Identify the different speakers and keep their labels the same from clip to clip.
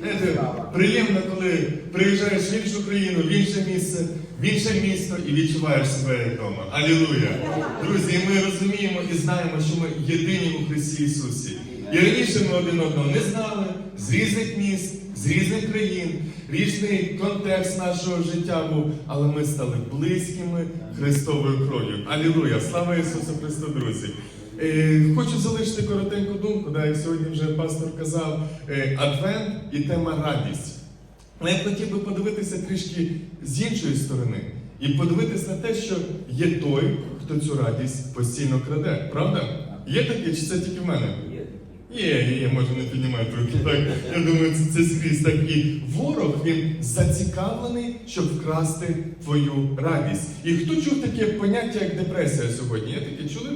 Speaker 1: Знаєте, приємно, коли приїжджаєш в іншу країну, в інше місце, в інше місто і відчуваєш себе вдома. Алілуя! Друзі, ми розуміємо і знаємо, що ми єдині у Христі Ісусі. І раніше ми один одного не знали з різних міст, з різних країн, різний контекст нашого життя був, але ми стали близькими Христовою кров'ю. Алілуя! Слава Ісусу Христу, друзі! Е, Хочу залишити коротеньку думку, да, як сьогодні вже пастор казав, е, адвент і тема радість. Але я хотів би подивитися трішки з іншої сторони і подивитися на те, що є той, хто цю радість постійно краде. Правда? Є таке, чи це тільки в мене? Є, є, є, може не піднімати руки. Так, я думаю, це, це скрізь так. І ворог він зацікавлений, щоб вкрасти твою радість. І хто чув таке поняття, як депресія сьогодні? Я таке чули?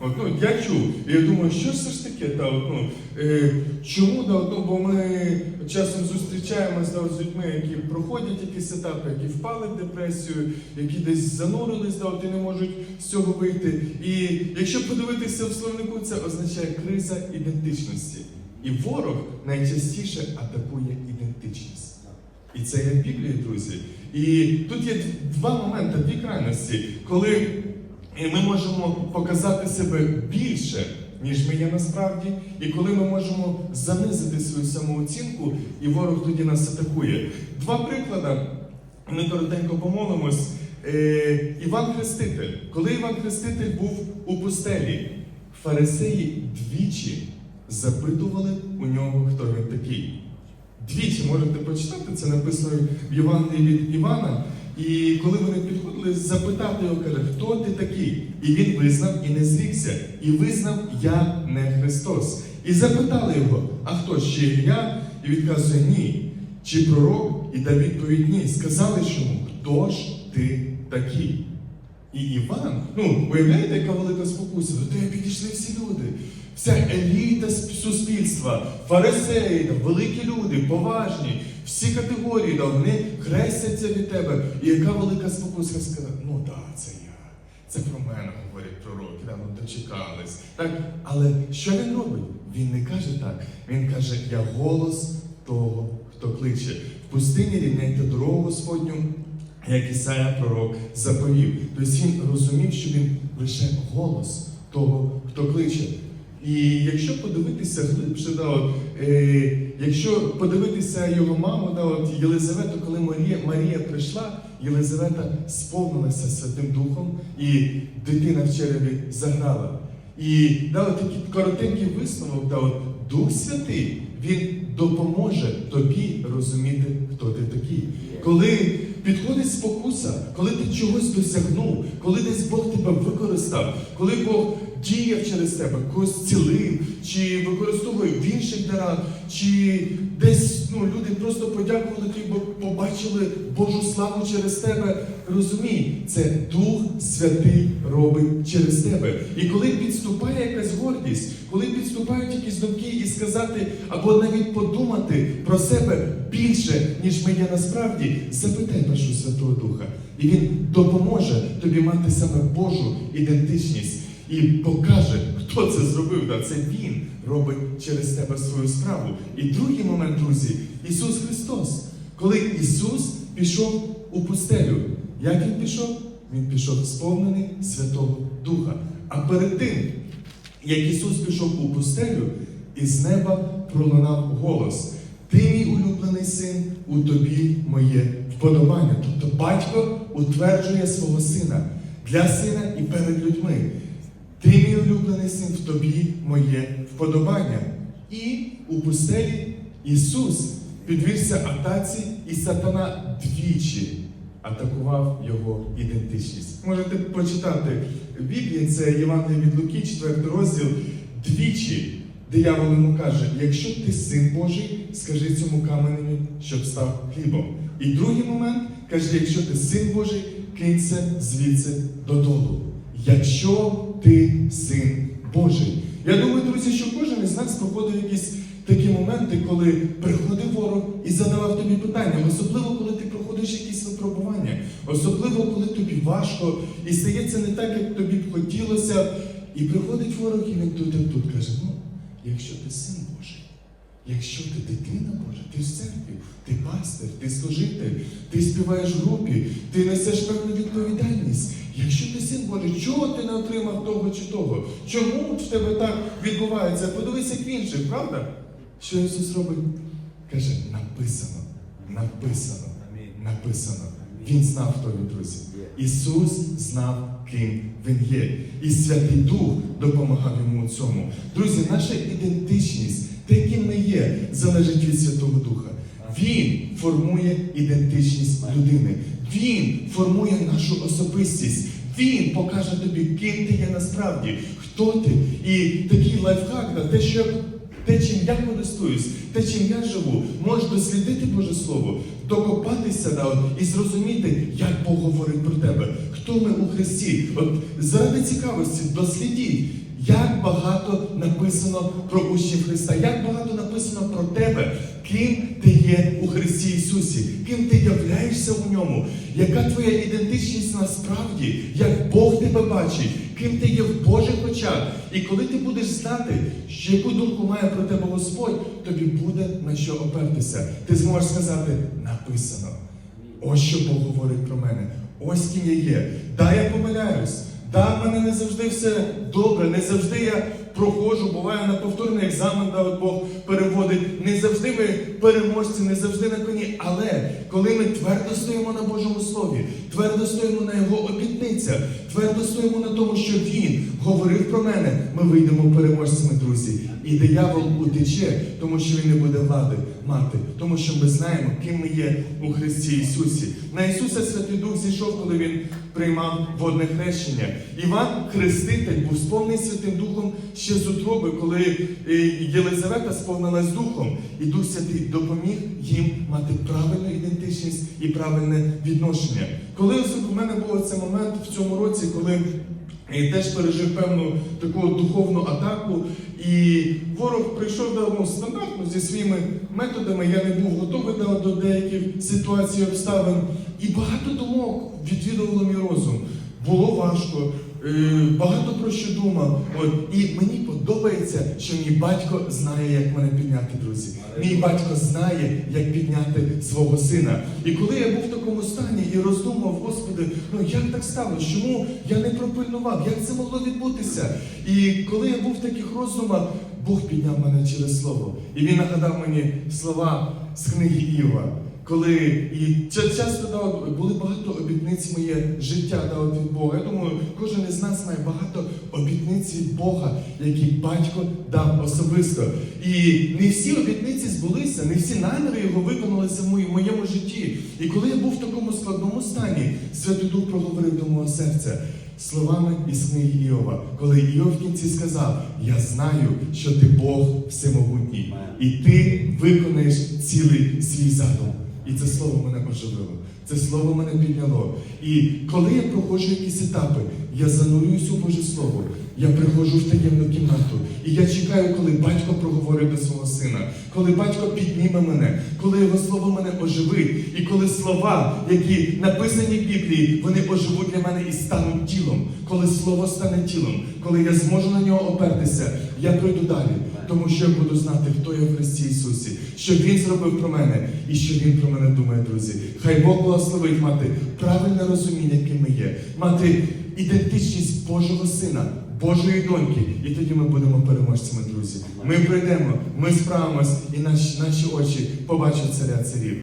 Speaker 1: От, ну, я чув. І я думаю, що ж це ж таке? Та, от, ну, е, чому? Да, от, ну, бо ми часом зустрічаємося от з людьми, які проходять якісь етапи, які впали в депресію, які десь занурились, да, от, і не можуть з цього вийти. І якщо подивитися в словнику, це означає криза ідентичності. І ворог найчастіше атакує ідентичність. І це є в Біблії, друзі. І тут є два моменти, дві крайності, коли ми можемо показати себе більше, ніж ми є насправді, і коли ми можемо занизити свою самооцінку, і ворог тоді нас атакує. Два приклади. Ми коротенько помолимось. Е, Іван Хреститель. Коли Іван Хреститель був у пустелі, фарисеї двічі запитували у нього, хто він такий. Двічі можете почитати, це написано в Євангелії від Івана. І коли вони підходили запитати його, каже, хто ти такий? І він визнав і не зрікся, і визнав я не Христос. І запитали його, а хто ще я? І відказує ні. Чи пророк? І дав відповідь ні. Сказали йому, хто ж ти такий? І Іван, ну, уявляєте, яка велика спокуса? До тебе підійшли всі люди. Вся еліта суспільства, фарисеї, великі люди, поважні, всі категорії, да, вони хрестяться від тебе. І яка велика спокуса сказати, ну так, це я. Це про мене говорять пророки, да, ну дочекались. Так, але що він робить? Він не каже так. Він каже, я голос того, хто кличе. В пустині рівняйте дорогу Господню, як Ісая пророк заповів. Тобто він розумів, що він лише голос того, хто кличе. І якщо подивитися глибше, да, от, е, якщо подивитися його маму, да, от Єлизавету, коли Марія, Марія прийшла, Єлизавета сповнилася Святим Духом, і дитина в череві заграла. І да, от такий коротенький висновок, да, от, Дух Святий, він допоможе тобі розуміти, хто ти такий. Коли підходить спокуса, коли ти чогось досягнув, коли десь Бог тебе використав, коли Бог діяв через тебе, когось цілив, чи використовує в інших дарах, чи десь ну, люди просто подякували тобі, бо побачили Божу славу через тебе. Розумій, це Дух Святий робить через тебе. І коли підступає якась гордість, коли підступають якісь думки і сказати, або навіть подумати про себе більше, ніж ми є насправді, запитай першу Святого Духа. І він допоможе тобі мати саме Божу ідентичність і покаже, хто це зробив. Да, Це Він робить через тебе свою справу. І другий момент, друзі, Ісус Христос. Коли Ісус пішов у пустелю, як Він пішов? Він пішов сповнений Святого Духа. А перед тим, як Ісус пішов у пустелю, із неба пролунав голос. Ти мій улюблений син, у тобі моє вподобання. Тобто батько утверджує свого сина для сина і перед людьми. Ти мій улюблений син, в тобі моє вподобання. І у пустелі Ісус підвівся атаці, і сатана двічі атакував його ідентичність. Можете почитати Біблії, це Євангеліє від Луки, 4 розділ, двічі диявол йому каже: якщо ти син Божий, скажи цьому каменю, щоб став хлібом. І другий момент каже: якщо ти син Божий, кинься звідси додолу. Якщо ти син Божий. Я думаю, друзі, що кожен із нас проходив якісь такі моменти, коли приходив ворог і задавав тобі питання, особливо коли ти проходиш якісь випробування, особливо коли тобі важко і стається не так, як тобі б хотілося. І приходить ворог, і він тут і тут каже: ну, якщо ти син Божий, якщо ти дитина Божа, ти в церкві ти пастир, ти служитель, ти співаєш в групі, ти несеш певну відповідальність. Якщо ти син Божий, чого ти не отримав того чи того? Чому в тебе так відбувається? Подивися як інших, правда? Що Ісус робить? Каже, написано, написано, написано. Він знав, хто він, друзі. Ісус знав, ким він є. І Святий Дух допомагав йому у цьому. Друзі, наша ідентичність, те, ким ми є, залежить від Святого Духа. Він формує ідентичність людини. Він формує нашу особистість. Він покаже тобі, ким ти є насправді, хто ти. І такий лайфхак, да, те, що те, чим я користуюсь, те, чим я живу, можеш дослідити Боже Слово, докопатися да, і зрозуміти, як Бог говорить про тебе, хто ми у Христі. От заради цікавості дослідіть, як багато написано про учнів Христа, як багато написано про тебе, ким ти є у Христі Ісусі, ким ти являєшся у ньому, яка твоя ідентичність насправді, як Бог тебе бачить, ким ти є в Божих очах. І коли ти будеш знати, що яку думку має про тебе Господь, тобі буде на що опертися. Ти зможеш сказати, написано. Ось що Бог говорить про мене. Ось ким я є. Да, я помиляюсь. Да, в мене не завжди все добре, не завжди я проходжу, буває на повторний екзамен, да, от Бог переводить. Не завжди ми переможці, не завжди на коні. Але коли ми твердо стоїмо на Божому Слові, твердо стоїмо на Його обітницях, твердо стоїмо на тому, що Він говорив про мене, ми вийдемо переможцями, друзі. І диявол утече, тому що він не буде влади мати, тому що ми знаємо, ким ми є у Христі Ісусі. На Ісуса Святий Дух зійшов, коли Він приймав водне хрещення. Іван Хреститель був сповнений Святим Духом ще з утроби, коли е, Єлизавета сповнилась Духом, і Дух Святий допоміг їм мати правильну ідентичність і правильне відношення. Коли у мене був цей момент в цьому році, коли і теж пережив певну таку духовну атаку. І ворог прийшов да, ну, стандартно зі своїми методами. Я не був готовий до деяких ситуацій обставин. І багато думок відвідувало мій розум. Було важко, е, багато про що думав. От, і мені подобається, що мій батько знає, як мене підняти, друзі. Мій батько знає, як підняти свого сина. І коли я був в такому стані і роздумав, Господи, ну як так сталося? Чому я не пропильнував? Як це могло відбутися? І коли я був в таких роздумах, Бог підняв мене через слово. І він нагадав мені слова з книги Іова. Коли і ча- часто да, були багато обітниць моє життя да, от від Бога. Я думаю, кожен із нас має багато обітниць від Бога, які батько дав особисто. І не всі обітниці збулися, не всі наміри його виконалися в моє- моєму житті. І коли я був в такому складному стані, Святий Дух проговорив до мого серця. Словами із книги Іова, коли Іов в кінці сказав: Я знаю, що ти Бог всемогутній, і ти виконаєш цілий свій задум. І це слово мене оживило. Це слово мене підняло. І коли я проходжу якісь етапи, я занурююсь у Боже Слово. Я приходжу в таємну кімнату, і я чекаю, коли батько проговорить до свого сина, коли батько підніме мене, коли його слово мене оживить, і коли слова, які написані в Біблії, вони оживуть для мене і стануть тілом. Коли слово стане тілом, коли я зможу на нього опертися, я пройду далі, тому що я буду знати, хто я в Христі Ісусі, що Він зробив про мене і що Він про мене думає, друзі. Хай Бог благословить мати правильне розуміння, ким ми є, мати ідентичність Божого Сина, Божої доньки. І тоді ми будемо переможцями, друзі. Ми прийдемо, ми справимось, і наші, наші очі побачать царя царів.